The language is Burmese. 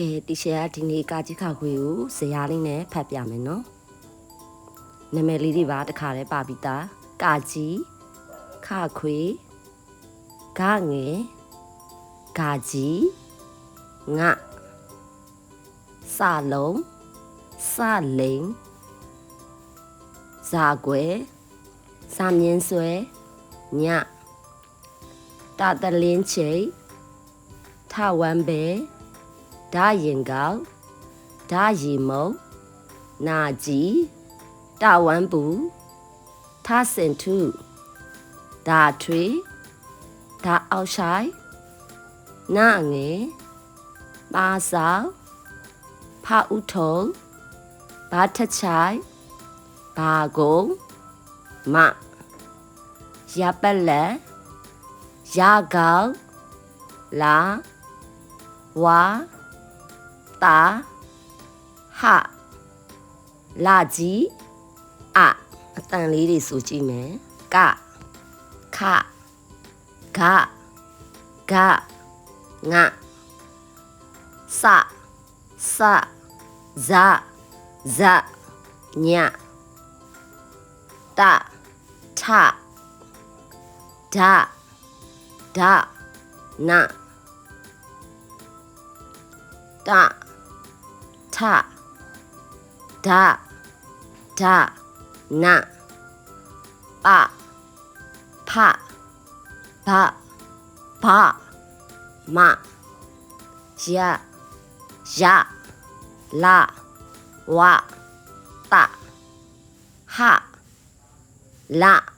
ကဲတီရှယ်ကဒီနေ့ကာကြီးခါခွေကိုဇရာလေးနဲ့ဖတ်ပြမယ်နော်နာမည်လေးတွေပါတခါလဲပါပြီးသားကာကြီးခခွေဂငယ်ဂါကြီးငါစလုံးစလိန်ဇာကွယ်ဇာမြင်းဆွဲညတာတလင်းချိတ်ထဝမ်းပဲ ဒါရင်ကောက်ဒါရီမုံနာကြီးတဝမ်းပူထစင်ထုဒါထွေဒါအောက်ဆိုင်နာငယ်ပါဆောင်ဖာဥထုံဘာထချိုင်ဘာကုံမရပလက်ရကောက်လာဝါ တာဟလာကြီးအအတန်လေးတွေဆိုကြည့်မယ်ကခဂဂငါစစဇဇညတထဒဒနာတ ထဒဒနာပဖဘဘမယယလာဝတဟလအ